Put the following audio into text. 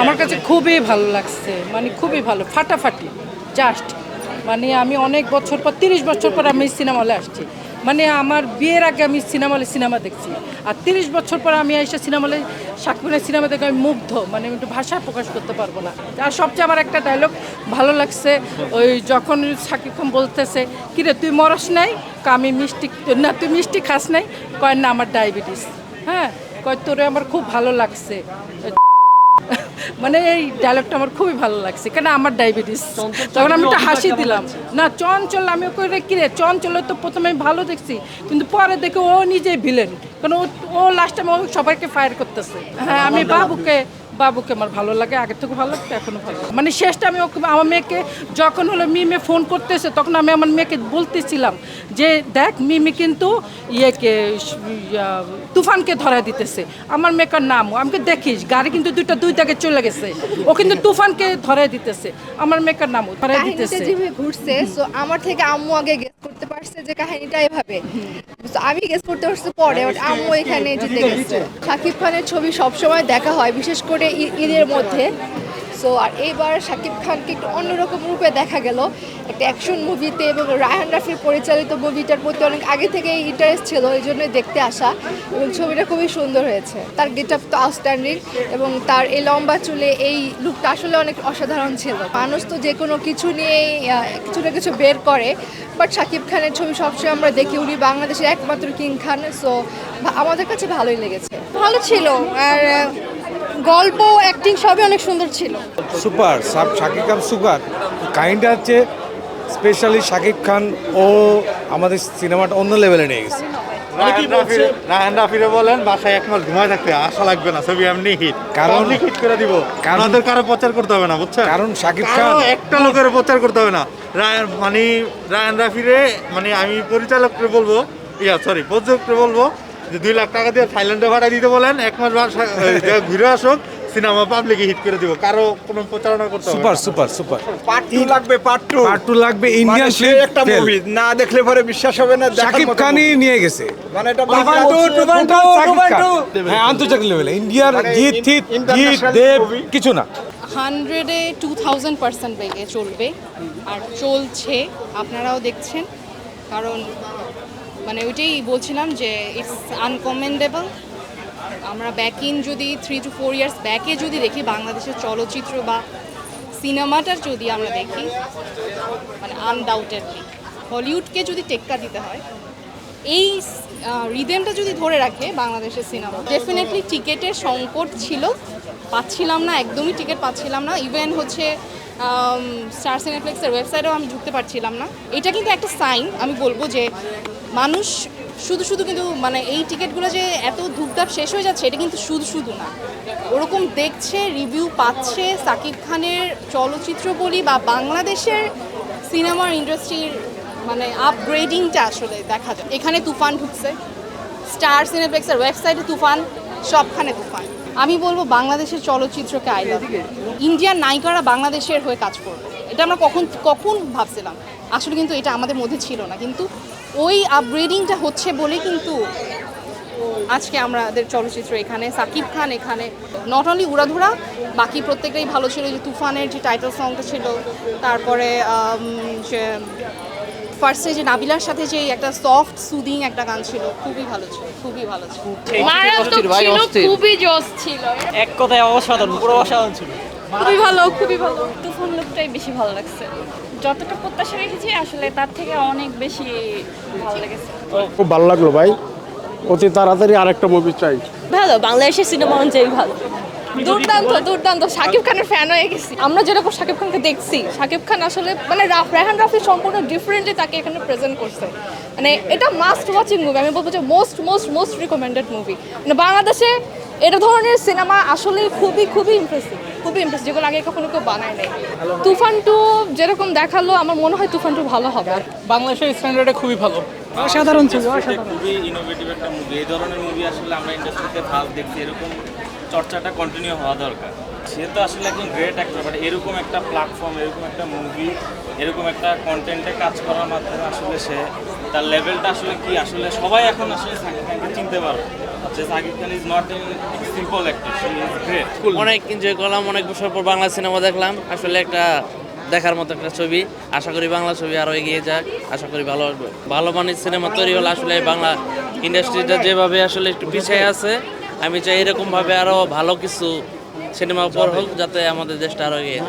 আমার কাছে খুবই ভালো লাগছে মানে খুবই ভালো, ফাটাফাটি জাস্ট মানে আমি অনেক বছর পর, তিরিশ বছর পর আমি সিনেমা হলে আসছি। মানে আমার বিয়ের আগে আমি সিনেমা হলে সিনেমা দেখছি, আর তিরিশ বছর পর আমি এসে সিনেমা হলে সাকিবের সিনেমা দেখে আমি মুগ্ধ মানে আমি একটু ভাষা প্রকাশ করতে পারব না। আর সবচেয়ে আমার একটা ডায়লগ ভালো লাগছে, ওই যখন সাকিব খান বলতেছে, কিরে, তুই মরস নাই? আমি মিষ্টি, না, তুই মিষ্টি খাস নাই? কয়, না, আমার ডায়াবেটিস হ্যাঁ কয়, তোরে আমার খুব ভালো লাগছে। মানে এই ডায়লগটা আমার খুবই ভালো লাগছে কেন আমার ডায়াবেটিস তখন আমি একটা হাসি দিলাম। না চঞ্চল আমি ওকে রে কিরে চঞ্চল তো প্রথমে ভালো দেখছি কিন্তু পরে দেখে ও নিজেই ভিলেন কারণ ও ও লাস্ট টাইম ও সবাইকে ফায়ার করতেছে। হ্যাঁ আমি বাবুকে বাবুকে আমার ভালো লাগে আগের থেকে ভালো লাগতো এখনও ভালো। মানে শেষটা আমি ওকে আমার মেয়েকে যখন হলো মিমে ফোন করতেছে তখন আমি আমার মেয়েকে বলতেছিলাম যে দেখ মিমি কিন্তু ইয়েকে তুফানকে ধরা দিতেছে। আমার মেয়েকার নাম। আমাকে দেখিস গাড়ি কিন্তু দুইটা দুই দাগে চলে গেছে। ও কিন্তু তুফানকে ধরে দিতেছে। আমার মেয়েকার নাম ধরে দিতেছে। ঘুরছে সো আমার থেকে আম্মু আগে করতে পারছে যে কাহিনীটা এভাবে। আমি গেস করতে পারছি পরে বাট আম্মু এখানে জিতে গেছে। শাকিব খানের ছবি সবসময় দেখা হয়, বিশেষ করে ঈদের মধ্যে। সো আর এইবার শাকিব খানকে একটু অন্যরকম রূপে দেখা গেল। একটা অ্যাকশন মুভিতে এবং রায়হান রাফির পরিচালিত মুভিটার প্রতি অনেক আগে থেকেই ইন্টারেস্ট ছিল, এই জন্যই দেখতে আসা। এবং ছবিটা খুবই সুন্দর হয়েছে। তার গেট আপ তো আউটস্ট্যান্ডিং এবং তার এই লম্বা চুলে এই লুকটা আসলে অনেক অসাধারণ ছিল। মানুষ তো যে কোনো কিছু নিয়েই কিছু না কিছু বের করে বাট শাকিব খানের ছবি সবসময় আমরা দেখি, উনি বাংলাদেশের একমাত্র কিং খান সো আমাদের কাছে ভালোই লেগেছে। ভালো ছিল, আর গল্প অ্যাক্টিং সবই অনেক সুন্দর ছিল। সুপার সাব শাকিব খান সুপার। কাহিনীটা হচ্ছে স্পেশালি শাকিব খান ও আমাদের সিনেমাটা অন্য লেভেলে নিয়ে গেছে। রাফিরে বলেন বাসায় এক মাস ঘুমায় থাকতে আশা লাগবে না ছবি এমনি হিট কারণ- হিট করে দিব। কারও প্রচার করতে হবে না বুঝছেন? কারণ শাকিব খান একটা লোকের প্রচার করতে হবে না। রায়হান মানে রাফিরে মানে আমি পরিচালককে বলব ইয়া সরি প্রযোজককে বলব যে দুই লাখ টাকা দিয়ে থাইল্যান্ডে ভাড়া দিতে বলেন এক মাস বাসা- এই, যে ঘুরে আসুক সিনেমা পাবলিকে হিট করে দিব। কারও কোনো প্রচারণা করতে super super super. Part two লাগবে পার্ট টু পার্ট টু লাগবে ইন্ডিয়ান সে একটা মুভি না দেখলে পরে বিশ্বাস হবে না দেখার শাকিব খানই নিয়ে গেছে। মানে এটা। হ্যাঁ আন্তর্জাতিক লেভেলে ইন্ডিয়ার জিৎ থিত international দেব কিছু না। হান্ড্রেডে টু থাউজেন্ড পার্সেন্ট বেগে চলবে। আর চলছে আপনারাও দেখছেন। কারণ মানে ওইটাই বলছিলাম যে ইটস আনকমেন্ডেবল আমরা ব্যাক ইন যদি থ্রি টু ফোর ইয়ার্স ব্যাকে যদি দেখি বাংলাদেশের চলচ্চিত্র বা সিনেমাটার যদি আমরা দেখি মানে আনডাউটেডলি হলিউডকে যদি টেক্কা দিতে হয়, এই রিদেমটা যদি ধরে রাখে বাংলাদেশের সিনেমা ডেফিনেটলি টিকেটের সংকট ছিল, পাচ্ছিলাম না, একদমই টিকিট পাচ্ছিলাম না। ইভেন হচ্ছে স্টার সিনেপ্লেক্সের ওয়েবসাইটেও আমি ঢুকতে পারছিলাম না। এটা কিন্তু একটা সাইন আমি বলব যে মানুষ শুধু শুধু কিন্তু মানে এই টিকিটগুলো যে এত ধূপধাপ শেষ হয়ে যাচ্ছে এটা কিন্তু শুধু শুধু না। ওরকম দেখছে রিভিউ পাচ্ছে সাকিব খানের চলচ্চিত্র বলি বা বাংলাদেশের সিনেমার ইন্ডাস্ট্রির মানে আপগ্রেডিংটা আসলে দেখা যায়। এখানে তুফান ঢুকছে। স্টার সিনেপ্লেক্সের ওয়েবসাইটে তুফান সবখানে তুফান। আমি বলব বাংলাদেশের চলচ্চিত্রকে আই লাভ ইন্ডিয়ান নায়িকারা বাংলাদেশের হয়ে কাজ করবে। এটা আমরা কখন কখন ভাবছিলাম। আসলে কিন্তু এটা আমাদের মধ্যে ছিল না। কিন্তু ওই আপগ্রেডিংটা হচ্ছে বলে কিন্তু আজকে আমাদের চলচ্চিত্র এখানে সাকিব খান এখানে। নট অনলি উড়াধুরা বাকি প্রত্যেকটাই ভালো ছিল। যে তুফানের যে টাইটেল সংটা ছিল তারপরে যে ফার্স্টে যে নাবিলার সাথে যে একটা সফট সুদিং একটা গান ছিল খুবই ভালো ছিল খুবই ভালো ছিল। মারাত্মক ছিল খুবই জোস ছিল। এক কথায় অসাধারণ পুরো অসাধারণ ছিল। খুবই ভালো খুবই ভালো। তুফান লুকটাই বেশি ভালো লাগছে। যতটা প্রত্যাশা রেখেছি আসলে তার থেকে অনেক বেশি ভালো লেগেছে। খুব ভালো লাগল ভাই। অতি তাড়াতাড়ি আরেকটা মুভি চাই। ভালো বাংলাদেশের সিনেমা অনুযায়ী ভালো। দুর্দান্ত দুর্দান্ত। শাকিব খানের ফ্যান হয়ে গেছি। আমরা যেরকম শাকিব খানকে দেখছি শাকিব খান আসলে মানে রাফ রেহান রাফি সম্পূর্ণ ডিফারেন্টলি তাকে এখানে প্রেজেন্ট করছে। মানে এটা মাস্ট ওয়াচিং মুভি আমি বলব যে most most most recommended movie মানে বাংলাদেশে এটা ধরনের সিনেমা আসলে খুবই খুবই ইমপ্রেসিভ খুবই ইমপ্রেসিভ যেগুলো আগে কখনো কেউ বানায় নাই। তুফান টু যেরকম দেখাল আমার মনে হয় তুফান টু ভালো হবে। বাংলাদেশের স্ট্যান্ডার্ডে খুবই ভালো। অসাধারণ ছিল খুবই ইনোভেটিভ একটা মুভি এই ধরনের মুভি আসলে আমরা ইন্ডাস্ট্রিতে ফার্স্ট দেখছি এরকম চর্চাটা কন্টিনিউ হওয়া দরকার। সে তো আসলে একজন গ্রেট অ্যাক্টর বাট এরকম একটা প্ল্যাটফর্ম এরকম একটা মুভি এরকম একটা কন্টেন্টে কাজ করার মাধ্যমে আসলে সে তার লেভেলটা আসলে কি? আসলে সবাই এখন আসলে সাকিব খানকে চিনতে পারবে। যে Shakib Khan is not an simple actor great অনেক এনজয় করলাম অনেক বছর পর বাংলা সিনেমা দেখলাম। আসলে একটা দেখার মতো একটা ছবি। আশা করি বাংলা ছবি আরও এগিয়ে যাক। আশা করি ভালো ভালো মানের সিনেমা তৈরি হলে আসলে বাংলা ইন্ডাস্ট্রিটা যেভাবে আসলে একটু পিছিয়ে আছে আমি চাই এরকমভাবে আরও ভালো কিছু সিনেমা উপর হোক যাতে আমাদের দেশটা আরও এগিয়ে